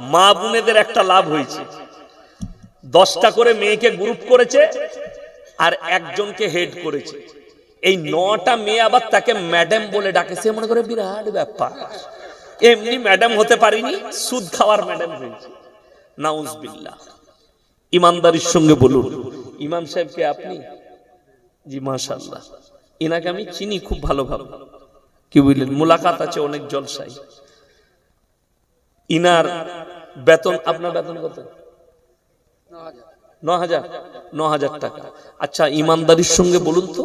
মা বোনেদের একটা লাভ হয়েছে। দশটা করে মেয়েকে গ্রুপ করেছে আর একজনকে হেড করেছে। এই নটা মেয়ে আবার তাকে ম্যাডাম বলে ডাকে। সে মনে করে বিরাট ব্যাপার। এমনি ম্যাডাম হতে পারিনি, সুদ খাওয়ার ম্যাডাম হয়েছে। নাউজবিল্লাহ। ইমানদারির সঙ্গে বলুন, ইমাম সাহেবকে আপনি? জি মাশাল্লাহ এনাকে আমি চিনি, খুব ভালোভাবে কি বুঝলেন মোলাকাত আছে অনেক জলসাই ইনার বেতন, আপনার বেতন কত? ন হাজার ন হাজার টাকা। আচ্ছা ইমানদারির সঙ্গে বলুন তো,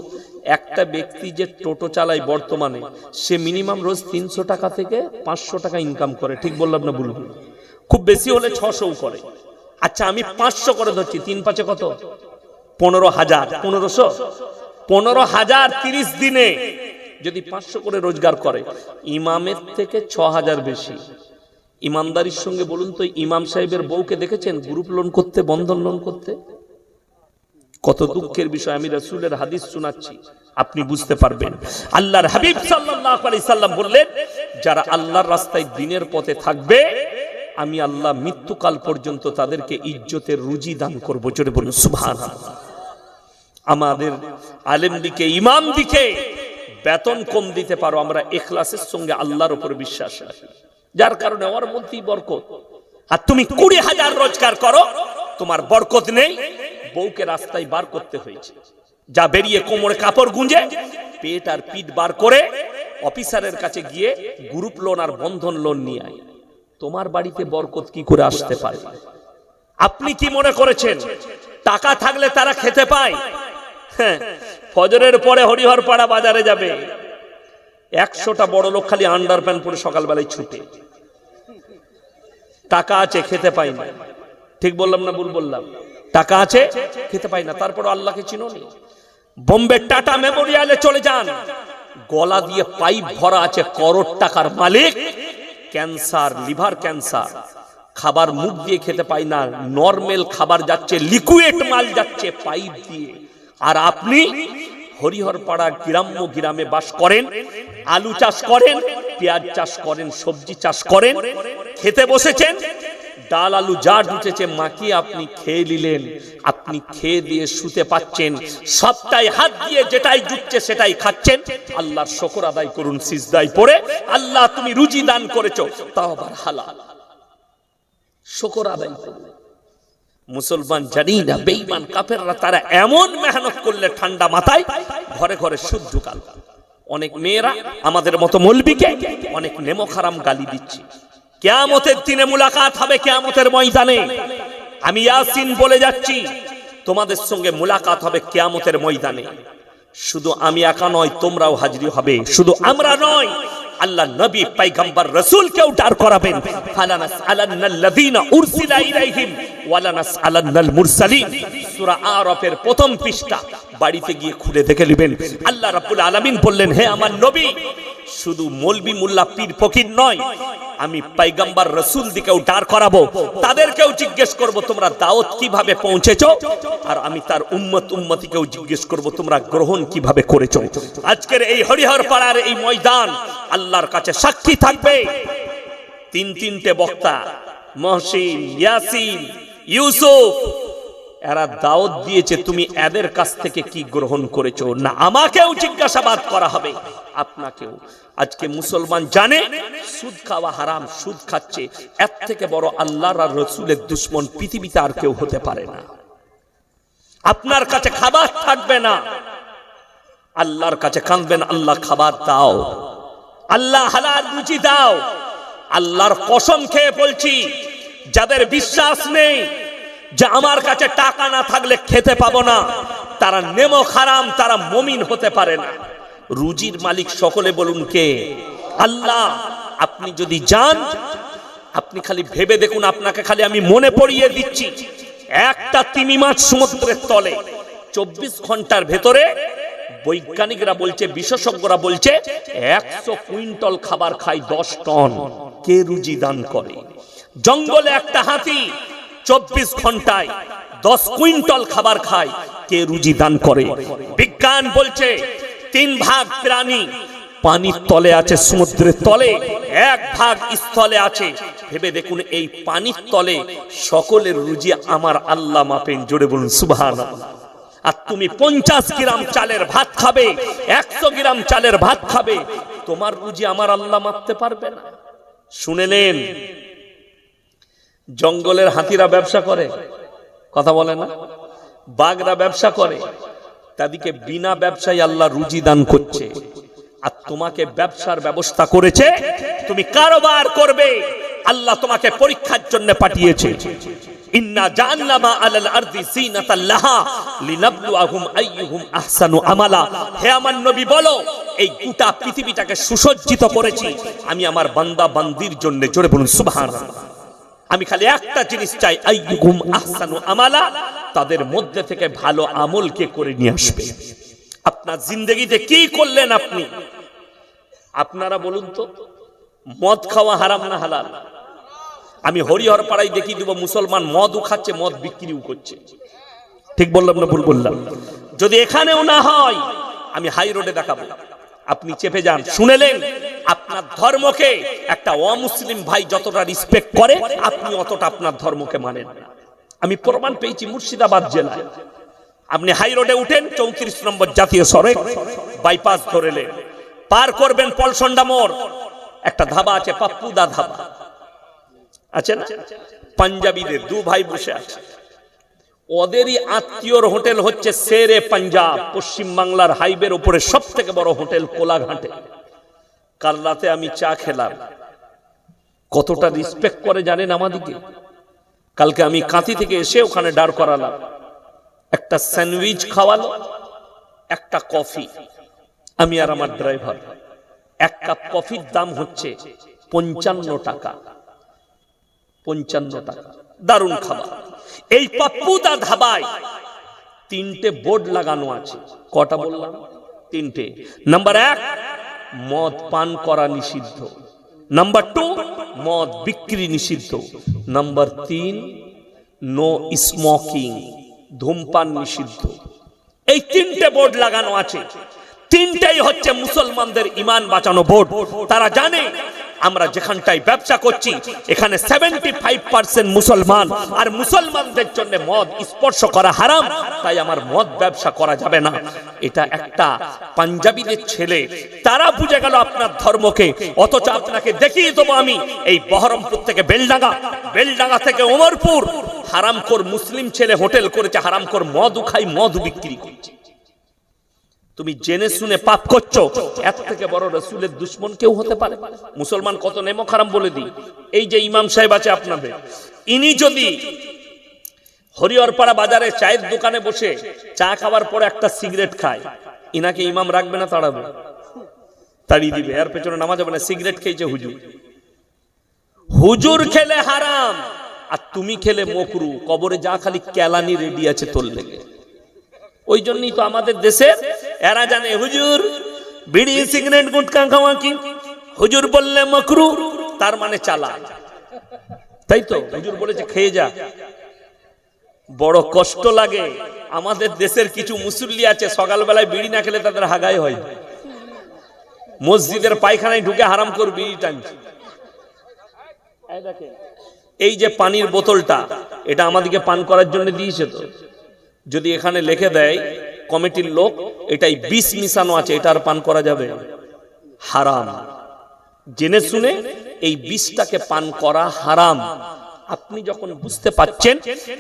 একটা ব্যক্তি যে টোটো চালায় বর্তমানে, সে মিনিমাম রোজ তিনশো টাকা থেকে পাঁচশো টাকা ইনকাম করে। ঠিক বললাম না ভুল। খুব বেশি হলে ছশো করে। আচ্ছা আমি পাঁচশো করে ধরছি, তিন পাঁচে কত? পনেরো হাজার। পনেরোশো? পনেরো হাজার তিরিশ দিনে যদি পাঁচশো করে রোজগার করে, ইমামের থেকে ছ হাজার বেশি। ইমানদারির সঙ্গে বলুন তো, ইমাম সাহেবের বউকে দেখেছেন? গ্রুপ লোন করতে, বন্ধন লোন করতে? কত দুঃখের বিষয়, আমি রাসূলের হাদিস শোনাচ্ছি, আপনি বুঝতে পারবেন। আল্লাহর হাবিব সাল্লাল্লাহু আলাইহি সাল্লাম বললেন, যারা আল্লাহর রাস্তায় দিনের পথে থাকবে, আমি আল্লাহ মৃত্যুকাল পর্যন্ত তাদেরকে ইজ্জতের রুজি দান করব। জোরে বলুন, সুবহানাল্লাহ। আমাদের আলেম দিকে, ইমাম দিকে বেতন কম দিতে পারো, আমরা এখলাসের সঙ্গে আল্লাহর উপর বিশ্বাস রাখি। যার কারণে ওর মধ্যেই বরকত। আর তুমি কুড়ি হাজার রোজগার করো তোমার বরকত নেই। বউকে রাস্তায় বার করতে হয়েছে। যা বেরিয়ে কোমরে কাপড় গুঁজে পেট আর পিঠ বার করে অফিসারের কাছে গিয়ে গ্রুপ লোন আর বন্ধন লোন নিয়ে আয়। তোমার বাড়িতে বরকত কি করে আসতে পারে? আপনি কি মনে করেছেন? টাকা থাকলে তারা খেতে পায়? হ্যাঁ, ফজরের পরে হরিহর পাড়া বাজারে যাবে। একশোটা বড় লোক খালি আন্ডার প্যান্ট পরে সকালবেলায় ছুটে। টাকা আছে, খেতে পাই না। ঠিক বললাম না ভুল বললাম? টাকা আছে, খেতে পাই না। তারপর আল্লাহকে চিনো বোম্বে টাটা মেমোরিয়ালে চলে যান। গলা দিয়ে পাইপ ভরা আছে করোড় টাকার মালিক। Cancer, liver cancer. খাবার মুখ দিয়ে খেতে পাই না। নরমাল খাবার যাচ্ছে, লিকুইড মাল যাচ্ছে পাইপ দিয়ে। আর আপনি হরিহর পাড়া গ্রাম্য গ্রামে বাস করেন, আলু চাষ করেন পেঁয়াজ চাষ করেন, সবজি চাষ করেন, খেতে বসেছেন, ডাল আলু যা ঢুকেছে মাকে আপনি খেয়ে নিলেন, আপনি খেয়ে দিয়ে শুতে পাচ্ছেন, সবটাই হাত দিয়ে যেটাই জুটছে সেটাই খাচ্ছেন, আল্লাহর শকর আদায় করুন সিজদাই পড়ে, আল্লাহ তুমি রুজি দান করেছ, তাও আবার হালাল। শকর আদায় করুন। মুসলমান জানি না, বেঈমান, কাফেররা তারা এমন মেহনত করলে ঠান্ডা মাথায়, ঘরে ঘরে সুদ ঢুকাল। অনেক মেয়েরা আমাদের মতো মলবিকে অনেক নেমো খারাম গালি দিচ্ছে। কেয়ামতের দিনে মুলাকাত হবে কেয়ামতের ময়দানে। আমি ইয়াসিন বলে যাচ্ছি, তোমাদের সঙ্গে মুলাকাত হবে কেয়ামতের ময়দানে। শুধু আমি একা নয়, তোমরাও হাজিরি হবে। শুধু আমরা নয়, আল্লাহ নবী, পাইগাম্বার রাসূল কেও ডার করাবেন। ফালানাস আলান্নাল্লাযীনা উরসিলা ইলাইহিম ওয়ালানাস আলান্নাল মুরসালিন। সূরা আরাফের প্রথম পৃষ্ঠা। বাড়িতে গিয়ে খুলে দেখে নেবেন। আল্লাহ রাব্বুল আলামিন বললেন, হে আমার নবী, শুধু মলবি মোল্লা পীর ফকির নয়, আমি পাইগাম্বার রসুল দিকেও দাঁড় করাবো। তাদেরকেও জিজ্ঞেস করব, তোমরা দাওয়াত কীভাবে পৌঁছেছো? আর আমি তার উম্মত উম্মতিকেও জিজ্ঞেস করব, তোমরা গ্রহণ কীভাবে করেছ? আজকের এই হরিহর পাড়ার এই ময়দান আল্লাহর কাছে সাক্ষী থাকবে। তিন তিনটে বক্তা, মহসিন, ইয়াসিন, ইউসুফ এরা দাওয়াত দিয়েছে, তুমি এদের কাছ থেকে কি গ্রহণ করেছ? না, আমাকেও জিজ্ঞাসাবাদ করা হবে। আপনাকেও। আজকে মুসলমান জানে, সুদ খাওয়া হারাম, সুদ খাচ্ছে। এর থেকে বড় আল্লাহর আর রসুলের দুশ্মন পৃথিবীতে আর কেউ হতে পারে না। আপনার কাছে খাবার থাকবে না। আল্লাহর কাছে কাঁদবেন, আল্লাহ খাবার দাও। আল্লাহ হালাল রুচি দাও। আল্লাহর কসম খেয়ে বলছি, যাদের বিশ্বাস নেই যে আমার কাছে টাকা না থাকলে খেতে পাবো না। তারা নেমো খারাম, তারা মমিন হতে পারে না। রুজির মালিক সকলে বলুন কে? আল্লাহ, আপনি যদি যান, আপনি খালি ভেবে দেখুন, আপনাকে খালি আমি মনে পড়িয়ে দিচ্ছি। একটা তিমি মাছ সমুদ্রের তলে, চব্বিশ ঘণ্টার ভেতরে বৈজ্ঞানিকরা বলছে, বিশেষজ্ঞরা বলছে, একশো কুইন্টল খাবার খায় দশ টন। কে রুজি দান করে? জঙ্গলে একটা হাতি চব্বিশ ঘন্টায় দশ কুইন্টল খাবার খায়, কে রুজি দান করে? বিজ্ঞান বলছে, তিন ভাগ প্রাণী পানির তলে আছে, সমুদ্রের তলে, এক ভাগ স্থলে আছে। ভেবে দেখুন, এই পানির তলে সকলের রুজি আমার আল্লাহ মাপেন, জোরে বলুন সুবহান আর তুমি পঞ্চাশ গ্রাম চালের ভাত খাবে, একশো গ্রাম চালের ভাত খাবে, তোমার রুজি আমার আল্লাহ মাপতে পারবে না। শুনেলেন জঙ্গলের হাতিরা ব্যবসা করে। কথা বলে না? বাঘরা ব্যবসা করে। তাদেরকে বিনা ব্যবসায় আল্লাহ রুজি দান করছে। আর তোমাকে ব্যবসার ব্যবস্থা করেছে, তুমি কারোবার করবে। আল্লাহ তোমাকে পরীক্ষার জন্য পাঠিয়েছে। আমি আমার বান্দা বান্দির জন্য জোরে বলুন, সুবহানাল্লাহ। আমি খালি একটা জিনিস চাই আইয়ুহুম আহসানু আমালা, তাদের মধ্যে থেকে ভালো আমল কে করে নিয়ে আসবে। আপনার জিন্দগিতে কি করলেন আপনি? আপনারা বলুন তো, মদ খাওয়া হারাম না হালাল? আমি হরিহর পাড়ায় দেখিয়ে দিব, মুসলমান মদও খাচ্ছে, মদ বিক্রিও করছে। ঠিক বললাম না ভুল বললাম? যদি এখানেও না হয়, আমি হাই রোডে দেখাবো। আপনি চেপে যান শুনেলেন আপনার ধর্মকে একটা অমুসলিম ভাই যতটা রিসপেক্ট করে, আপনি অতটা আপনার ধর্মকে মানেন আমি প্রমাণ পেয়েছি মুর্শিদাবাদ জেলায়। আপনি হাই রোডে উঠেন, চৌত্রিশ নম্বর জাতীয় সড়ক বাইপাস ধরেলেন পার করবেন পলসন্ডা মোড়। একটা ধাবা আছে, পাপ্পুদা ধাবা। আছে না? পাঞ্জাবিদের দু ভাই বসে আছে। ওদেরই আত্মীয়র হোটেল হচ্ছে সেরে পাঞ্জাব পশ্চিম বাংলার হাইবের উপরে সব থেকে বড় হোটেল কোলাঘাটে। কাল রাতে আমি চা খেলাম। কতটা রিসপেক্ট করে জানেন আমাদিকে? কালকে আমি কাঁথি থেকে এসে ওখানে দাঁড় করালাম। একটা স্যান্ডউইচ খাওয়ালো, একটা কফি। আমি আর আমার ড্রাইভার, এক কাপ কফির দাম হচ্ছে পঞ্চান্ন টাকা। পঞ্চান্ন টাকা। দারুণ খাবার। এই পাপ্পুদা ধাবায় তিনটে বোর্ড লাগানো আছে। কটা বললাম? তিনটে। নাম্বার এক মদ পান করা নিষিদ্ধ। নাম্বার টু মদ বিক্রি নিষিদ্ধ। নাম্বার তিন নো স্মোকিং ধূমপান নিষিদ্ধ। এই তিনটে বোর্ড লাগানো আছে। তিনটাই হচ্ছে মুসলমানদের ইমান বাঁচানো বোর্ড তারা জানে আমরা যেখানটায় ব্যবসা করছি, এখানে সেভেন্টি ফাইভ পার্সেন্ট মুসলমান। আর মুসলমানদের জন্য মদ স্পর্শ করা হারাম, তাই আমার মদ ব্যবসা করা যাবে না। এটা একটা পাঞ্জাবিদের ছেলে, তারা বুঝে গেল আপনার ধর্মকে, অথচ আপনাকে দেখিয়ে দেবো আমি এই বহরমপুর থেকে বেলডাঙ্গা বেলডাঙ্গা থেকে ওমরপুর। হারামখোর মুসলিম ছেলে হোটেল করেছে, হারামখোর মদ খাই মদ বিক্রি করছে। তুমি জেনে শুনে পাপ করছ। এত থেকে বড় রসুলের দুশ্মন কেউ হতে পারে? মুসলমান কত নেমো খারাম বলে দিই। এই যে ইমাম সাহেব আছে আপনাদের, ইনি যদি হরিহরপাড়া বাজারে চায়ের দোকানে বসে চা খাওয়ার পরে একটা সিগারেট খায়, ইনাকে ইমাম রাখবে না, তাড়াবে। তাড়িয়ে দিবে, এর পেছনে নামাজ হবে না, সিগারেট খেয়েছে হুজুর। হুজুর খেলে হারাম, আর তুমি খেলে মকরু, কবরে যা খালি কেলানি রেডি আছে তোর লেগে। ওই জন্যই তো আমাদের দেশে এরা জানে হুজুর, বিড়ি, সিগারেট, গুটকা খাওয়া কি? হুজুর বললে মকরু, তার মানে চালা। তাই তো? হুজুর বলেছে, খেয়ে যা। বড় কষ্ট লাগে। আমাদের দেশের কিছু মুসল্লি আছে, সকালবেলায় বিড়ি না খেলে তাদের হাগাই হয়। মসজিদের পায়খানায় ঢুকে হারাম করে, বিড়ি টানছে। এই যে পানির বোতলটা, এটা আমাদেরকে পান করার জন্য দিয়েছে তো। যদি এখানে লিখে দেয় কমিটির লোক, এটাই বিষ মিশানো আছে এটা আর পান করা যাবে। হারাম। জেনে শুনে এই বিষটাকে পান করা হারাম। আপনি যখন বুঝতে পাচ্ছেন,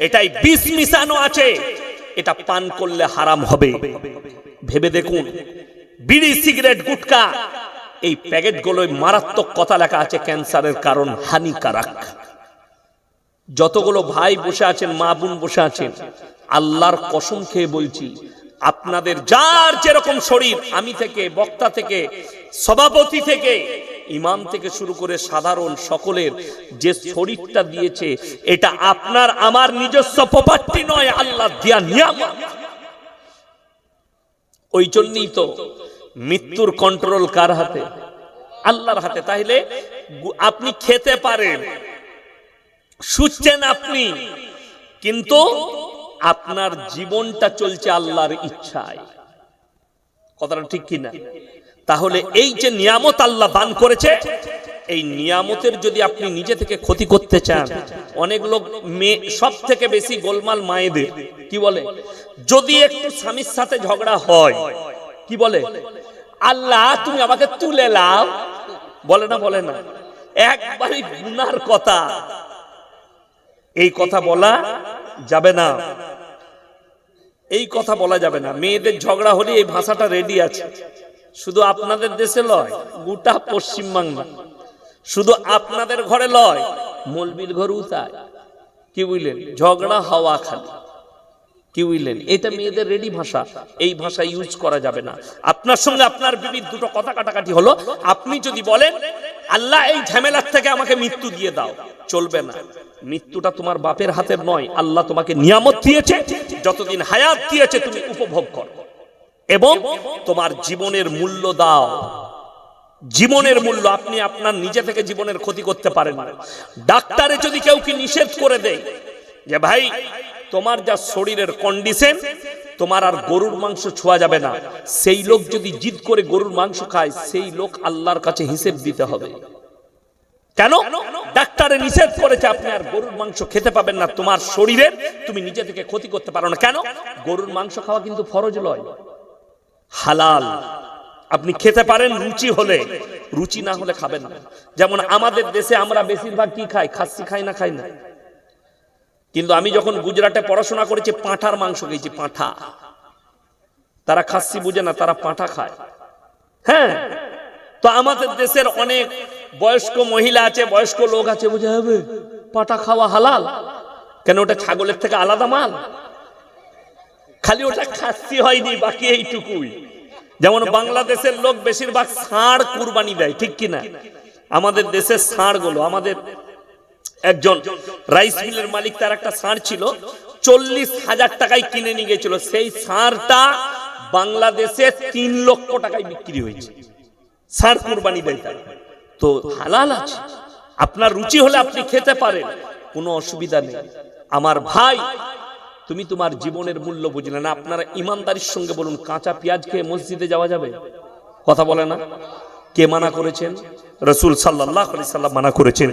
এটাই বিষ মিশানো আছে, এটা পান করলে হারাম হবে। ভেবে দেখুন, বিড়ি, সিগারেট, গুটকা, এই প্যাকেটগুলোয় মারাত্মক কথা লেখা আছে ক্যান্সারের কারণ, হানিকারক। যতগুলো ভাই বসে আছেন, মা বোন বসে আছেন, আল্লাহর কসম খেয়ে বলছি আপনাদের যার যেরকম শরীর, আমি থেকে, বক্তা থেকে, সভাপতি থেকে, ইমাম থেকে শুরু করে সাধারণ সকলের যে শরীরটা দিয়েছে, এটা আপনার, আমার নিজস্ব প্রপার্টি নয়, আল্লাহ দিয়া নিয়ামত। ওই জন্যই তো মৃত্যুর কন্ট্রোল কার হাতে? আল্লাহর হাতে। তাহলে আপনি খেতে পারেন, শুচ্ছেন আপনি, কিন্তু আপনার জীবনটা চলছে আল্লাহর ইচ্ছায়। কথাটা ঠিক কিনা? তাহলে এই যে নিয়ামত আল্লাহ দান করেছে, এই নিয়ামতের যদি আপনি নিজে থেকে ক্ষতি করতে চান, অনেক লোক মেয়ে সব থেকে বেশি গোলমাল মায়েদের, কি বলে? যদি একটু স্বামীর সাথে ঝগড়া হয়, কি বলে? আল্লাহ, তুমি আমাকে তুলে লাও বলে না বলে না। একবারই গুনার কথা। এই কথা বলা যাবে না। এই কথা বলা যাবে না। মেয়েদের ঝগড়া হলে এই ভাষাটা রেডি আছে। শুধু আপনাদের দেশে লয়, গোটা পশ্চিম বাংলা। শুধু আপনাদের ঘরে লয় মলবির ঘরেও তাই। কি বুঝলেন? ঝগড়া হওয়া খালি। কি বুঝলেন? এটা মেয়েদের রেডি ভাষা। এই ভাষা ইউজ করা যাবে না। আপনার সঙ্গে আপনার বিবিধ দুটো কথা কাটাকাটি হলো। আপনি যদি বলেন আল্লাহ এই ঝামেলার থেকে আমাকে মৃত্যু দিয়ে দাও। চলবে না। মৃত্যুটা তোমার বাপের হাতের নয়, আল্লাহ তোমাকে নিয়ামত দিয়েছে। যতদিন হায়াত দিয়েছে, তুমি উপভোগ করো। এবং তোমার জীবনের মূল্য দাও। জীবনের মূল্য আপনি আপনার নিজে থেকে জীবনের ক্ষতি করতে পারেন ডাক্তারে যদি কেউ কি নিষেধ করে দেয় যে, ভাই, তোমার যা শরীরের কন্ডিশন তোমার আর গরুর মাংস ছোঁয়া যাবে না। সেই লোক যদি জিদ করে গরুর মাংস খায়, সেই লোক আল্লাহর কাছে হিসেব দিতে হবে। কেন? ডাক্তারে নিষেধ করেছে আপনি আর গরুর মাংস খেতে পাবেন না। তোমার শরীরের তুমি নিজে থেকে ক্ষতি করতে পারো না। কেন? গরুর মাংস খাওয়া কিন্তু ফরজ লয় হালাল। আপনি খেতে পারেন রুচি হলে। রুচি না হলে খাবেন না। যেমন আমাদের দেশে আমরা বেশিরভাগ কি খাই? খাসি খাই না খাই না? কিন্তু আমি যখন গুজরাটে পড়াশোনা করেছি, পাঁঠার মাংস খেয়েছি, পাঁঠা। তারা খাসি বুঝে না, তারা পাঁঠা খায়। হ্যাঁ? তো আমাদের দেশের অনেক বয়স্ক মহিলা আছে, বয়স্ক লোক আছে, বুঝে হবে? পাঁঠা খাওয়া হালাল। কেন ওটা ছাগলের থেকে আলাদা মাল? খালি ওটা খাসি হয়নি, বাকি এইটুকুই। যেমন বাংলাদেশের লোক বেশিরভাগ ষাঁড় কুরবানি দেয়, ঠিক কিনা? আমাদের দেশের ষাঁড়গুলো আমাদের একজন রাইস মিলের মালিক, তার একটা ষাঁড় ছিল। চল্লিশ হাজার টাকায় কিনে নিয়ে গেছিল। সেই ষাঁড়টা বাংলাদেশে তিন লক্ষ টাকায় বিক্রি হয়েছে। ষাঁড় কোরবানি দেয় তো হালাল আছে। আপনার রুচি হলে আপনি খেতে পারেন। কোনো অসুবিধা নেই। আমার ভাই, তুমি তোমার জীবনের মূল্য বুঝলে না। আপনারা ইমানদারির সঙ্গে বলুন, কাঁচা পেঁয়াজ খেয়ে মসজিদে যাওয়া যাবে? কথা বলে না? কে মানা করেছেন? রসুল সাল্লাহ সাল্লাম মানা করেছেন।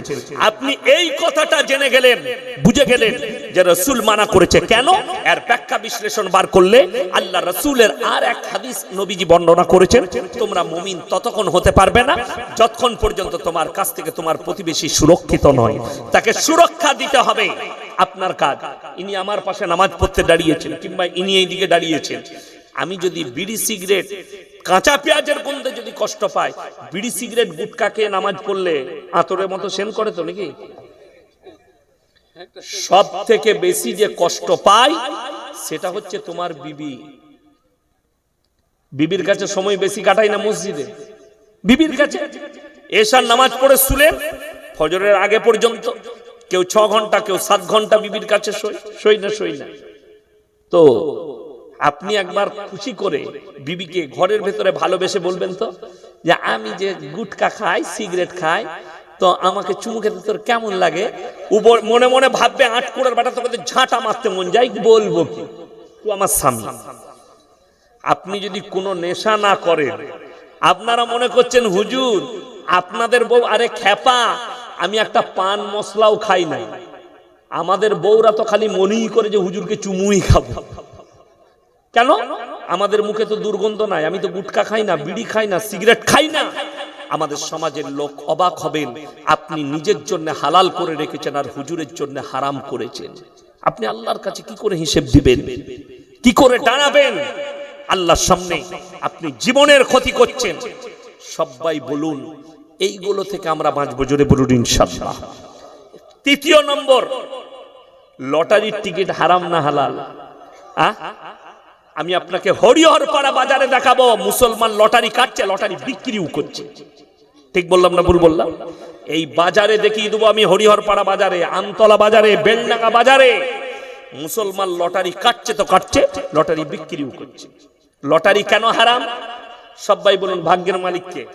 আপনি এই কথাটা জেনে গেলেন, বুঝে গেলেন যে রসুল মানা করেছে কেন? এর ব্যাখ্যা বিশ্লেষণ বার করলে আল্লাহ রসুলের আর এক হাদিস নবীজি বর্ণনা করেছেন, তোমরা মুমিন ততক্ষণ হতে পারবে না, যতক্ষণ পর্যন্ত তোমার কাছ থেকে তোমার প্রতিবেশী সুরক্ষিত নয়। তাকে সুরক্ষা দিতে হবে। আপনার কাজ, ইনি আমার পাশে নামাজ পড়তে দাঁড়িয়েছেন, কিংবা ইনি এই দিকে দাঁড়িয়েছেন। আমি যদি বিড়ি সিগারেট, কাঁচা পেঁয়াজের গন্ধে যদি কষ্ট পায় বিড়ি সিগারেট, গুটকা খেয়ে নামাজ পড়লে আতরের মতো সেন করে তো নাকি? সব থেকে বেশি যে কষ্ট পায় সেটা হচ্ছে তোমার বিবি। বিবির কাছে সময় বেশি কাটাই না মসজিদে। বিবির কাছে এসার নামাজ পড়ে শুলেন ফজরের আগে পর্যন্ত কেউ ছ ঘণ্টা, কেউ সাত ঘণ্টা বিবির কাছে সই না সই না। তো আপনি একবার খুশি করে বিবিকে ঘরের ভেতরে ভালোবেসে বলবেন তো? যে আমি যে গুটকা খাই, সিগারেট খাই, তো আমাকে চুমু খেতে তোর কেমন লাগে? উপর মনে মনে ভাববে, আট কোড়ার বাটা তোকে ঝাঁটা মারতে মন যাই বলব কি? তুই আমার স্বামী। আপনি যদি কোনো নেশা না করেন, আপনারা মনে করছেন, হুজুর, আপনাদের বউ, আরে খ্যাপা, আমি একটা পান মশলাও খাই নাই। আমাদের বউরা তো খালি মনেই করে যে, হুজুরকে চুমুই খাব। কেন? আমাদের মুখে তো দুর্গন্ধ নাই, আমি তো গুটকা খাই না, বিড়ি খাই না, সিগারেট খাই না। আমাদের সমাজের লোক অবাক হবেন, আপনি নিজের জন্য হালাল করে রেখেছেন আর হুজুরের জন্য হারাম করেছেন। আপনি আল্লাহর কাছে কি করে হিসেব দিবেন? কি করে দাঁড়াবেন? আল্লাহর সামনে আপনি জীবনের ক্ষতি করছেন। সবাই বলুন, এইগুলো থেকে আমরা বাঁচবো জোরে বলুন ইনশাল্লাহ তৃতীয় নম্বর, লটারির টিকিট হারাম না হালাল? আহ আমি আপনাকে হরিহর পাড়া বাজারে দেখাবো, মুসলমান লটারি কাটছে, লটারি বিক্রিও করছে। ঠিক বললাম না ভুল বললাম? এই বাজারে দেখিয়ে দেবো আমি হরিহর পাড়া বাজারে, আমতলা বাজারে, বেলডাঙ্গা বাজারে। মুসলমান লটারি কাটছে তো কাটছে, লটারি বিক্রিও করছে। লটারি কেন হারাম? সবাই বলুন, ভাগ্যের মালিককে।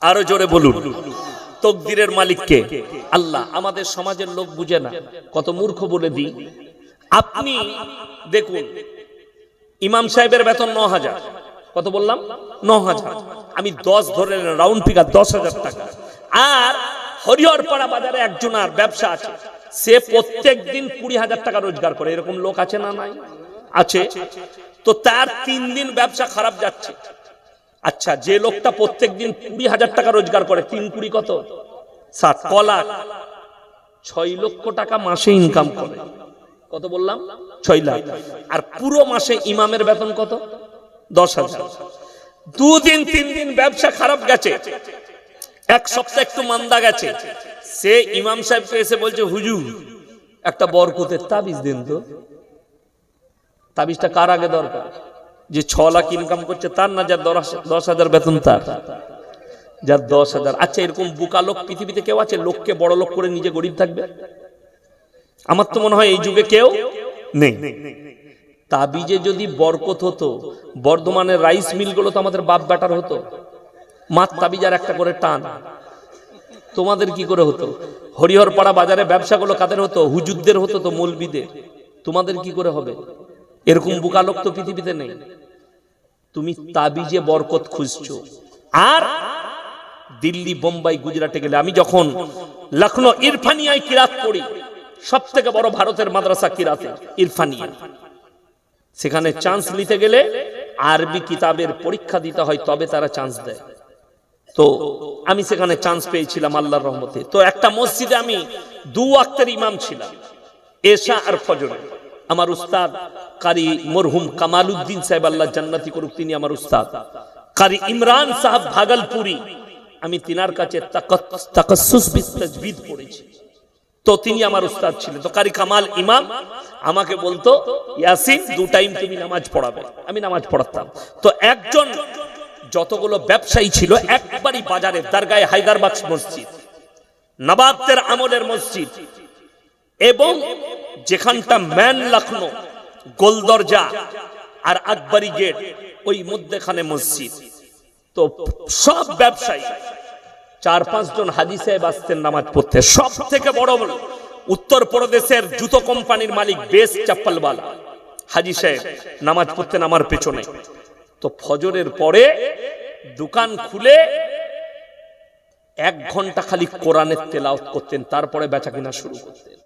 আরও জোরে বলুন, তকদিরের মালিককে। আল্লাহ, আমাদের সমাজের লোক বুঝে না। কত মূর্খ বলে দিই। আপনি দেখুন ইমাম সাহেবের বেতন ন হাজার কত বললাম? ন হাজার আমি দশ ধরে রাউন্ড ফিগার দশ হাজার টাকা। আর হরিহরপাড়া বাজারে একজন আর ব্যবসা আছে। সে প্রত্যেক দিন কুড়ি হাজার টাকা রোজগার করে। এরকম লোক আছে না নাই? আছে। তো তার তিন দিন ব্যবসা খারাপ যাচ্ছে। আচ্ছা যে লোকটা প্রত্যেক দিন কুড়ি হাজার টাকা রোজগার করে, তিন কুড়ি কত? ষাট ক লাখ ছয় লক্ষ টাকা মাসে ইনকাম করে। কত বললাম? ছয় লাখ। আর পুরো মাসে ইমামের বেতন কত? দশ হাজার। দুদিন, তিন দিন ব্যবসা খারাপ গেছে। এক সপ্তাহ একটু মান্দা গেছে। সে ইমাম সাহেবকে এসে বলছে, হুজুর, একটা বরকতের তাবিজ দিন তো। তাবিজটা কার আগে দরকার? যে ছ লাখ ইনকাম করছে তার না যার দশ- হাজার বেতন তার? যার দশ হাজার। আচ্ছা এরকম বুকা লোক পৃথিবীতে কেউ আছে? লোককে বড় লোক করে নিজে গরিব থাকবে? আমার তো মনে হয় এই যুগে কেউ নেই। তাবিজে যদি বরকত হতো, বর্ধমানের রাইস মিলগুলো তো আমাদের বাপ ব্যাটার হতো। মাত তাবিজার একটা করে টান। তোমাদের কি করে হতো? হরিহরপাড়া বাজারে ব্যবসাগুলো কাদের হতো? হুজুরদের হতো তো মৌলবিদের। তোমাদের কি করে হবে? এরকম বুকা লোক তো পৃথিবীতে নেই। তুমি তাবিজে বরকত খুঁজছো। আর দিল্লি, বোম্বাই, গুজরাটে গেলে আমি যখন লখনৌ ইরফানিয়ায় কিরাত পড়ি সব থেকে বড় ভারতের মাদ্রাসা কিরাতে ইরফানিয়া। সেখানে চান্স নিতে গেলে আরবি কিতাবের পরীক্ষা দিতে হয়, তবে তারা চান্স দেয়। তো আমি সেখানে চান্স পেয়েছিলাম আল্লাহর রহমতে। তো একটা মসজিদে আমি দু ওয়াক্তের ইমাম ছিলাম, এশা আর ফজরে। আমার উস্তাদ কারি মরহুম কামালউদ্দিন সাহেব আল্লাহ জান্নাতি করুক, তিনি আমার উস্তাদ। কারি ইমরান সাহেব ভাগলপুরি। আমি তিনার কাছে তাকাত- তাকাসসুস বিত পড়েছি। তো তিনি আমার উস্তাদ ছিলেন। তো কারি কামাল ইমাম আমাকে বলতো, ইয়াসিন, দু টাইম তুমি নামাজ পড়াবে। আমি নামাজ পড়াতাম। তো একজন যতগুলো ব্যবসায়ী ছিল, একবারই বাজারে দরগায় হায়দারবাগ মসজিদ, নবাবদের আমলের মসজিদ, এবং যেখানটা ম্যান লখনৌ গোলদরজা আর আকবরী গেট, ওই মধ্যেখানে মসজিদ। তো সব ব্যবসায়ী চার পাঁচজন হাজি সাহেব আসতেন নামাজ পড়তে। সব থেকে বড় উত্তর প্রদেশের জুতো কোম্পানির মালিক বেশ চাপ্পালওয়ালা হাজি সাহেব, নামাজ পড়তেন আমার পেছনে। তো ফজরের পরে দোকান খুলে এক ঘণ্টা খালি কোরআনের তেলাওত করতেন, তারপরে বেচা কিনা শুরু করতেন।